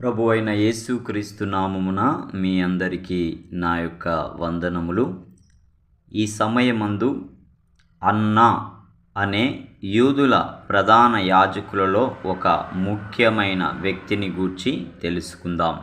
ప్రభు అయిన యేసుక్రీస్తు నామమున మీ అందరికీ నా యొక్క వందనములు. ఈ సమయమందు అన్న అనే యూదుల ప్రధాన యాజకులలో ఒక ముఖ్యమైన వ్యక్తిని గూర్చి తెలుసుకుందాం.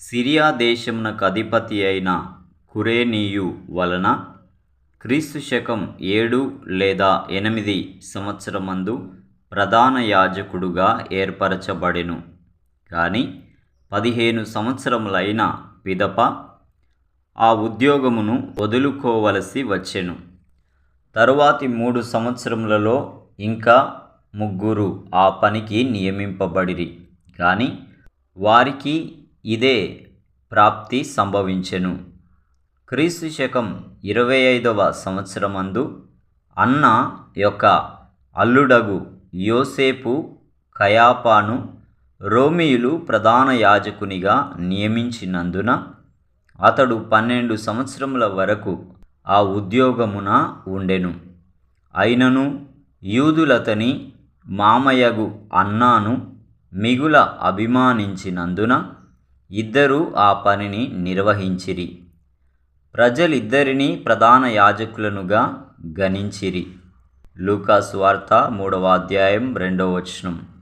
సిరియా దేశమునకు అధిపతి అయిన కురేనీయు వలన క్రీస్తు శకం ఏడు లేదా ఎనిమిది సంవత్సరమందు ప్రధాన యాజకుడుగా ఏర్పరచబడెను. కానీ పదిహేను సంవత్సరములైన పిదప ఆ ఉద్యోగమును వదులుకోవలసి వచ్చెను. తరువాతి మూడు సంవత్సరములలో ఇంకా ముగ్గురు ఆ పనికి నియమింపబడిరి. కానీ వారికి ఇదే ప్రాప్తి సంభవించెను. క్రీస్తు శకం ఇరవై ఐదవ సంవత్సరమందు అన్న యొక్క అల్లుడగు యోసేపు కయాపాను రోమియులు ప్రధాన యాజకునిగా నియమించినందున అతడు పన్నెండు సంవత్సరముల వరకు ఆ ఉద్యోగమున ఉండెను. అయినను యూదులతని మామయ్యగు అన్నాను మిగుల అభిమానించినందున ఇద్దరూ ఆ పనిని నిర్వహించిరి. ప్రజలిద్దరినీ ప్రధాన యాజకులనుగా గణించిరి. లూకాసు వార్త మూడవ అధ్యాయం రెండవ వచనం.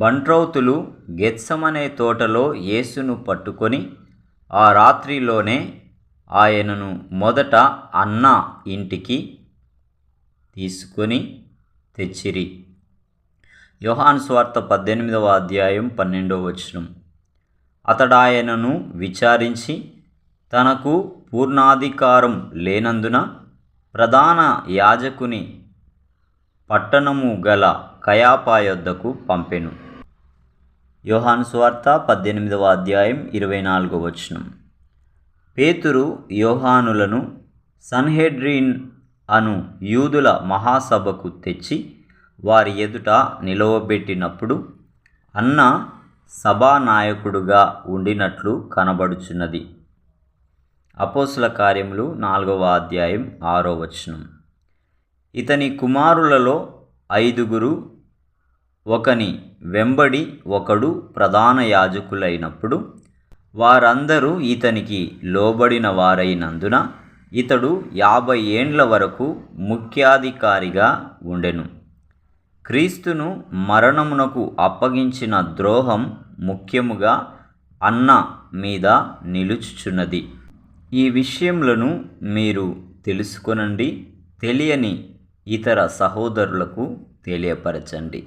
బంట్రౌతులు గెత్సమనే తోటలో యేసును పట్టుకొని ఆ రాత్రిలోనే ఆయనను మొదట అన్న ఇంటికి తీసుకొని తెచ్చిరి. యోహాన్ స్వార్త పద్దెనిమిదవ అధ్యాయం పన్నెండవ వచనం. అతడాయనను విచారించి తనకు పూర్ణాధికారం లేనందున ప్రధాన యాజకుని పట్టణము గల కయాపా యొద్దకు పంపెను. యోహాను సువార్త పద్దెనిమిదవ అధ్యాయం ఇరవై నాలుగవ వచనం. పేతురు యోహానులను సన్హెడ్రిన్ అను యూదుల మహాసభకు తెచ్చి వారి ఎదుట నిలవబెట్టినప్పుడు అన్న సభానాయకుడుగా ఉండినట్లు కనబడుచున్నది. అపోసుల కార్యములు నాలుగవ అధ్యాయం ఆరో వచనం. ఇతని కుమారులలో ఐదుగురు ఒకని వెంబడి ఒకడు ప్రధాన యాజకులైనప్పుడు వారందరూ ఇతనికి లోబడిన వారైనందున ఇతడు యాభై ఏండ్ల వరకు ముఖ్యాధికారిగా ఉండెను. క్రీస్తును మరణమునకు అప్పగించిన ద్రోహం ముఖ్యముగా అన్న మీద నిలుచుచున్నది. ఈ విషయములను మీరు తెలుసుకొనండి తెలియని ఇతర సహోదరులకు తెలియపరచండి.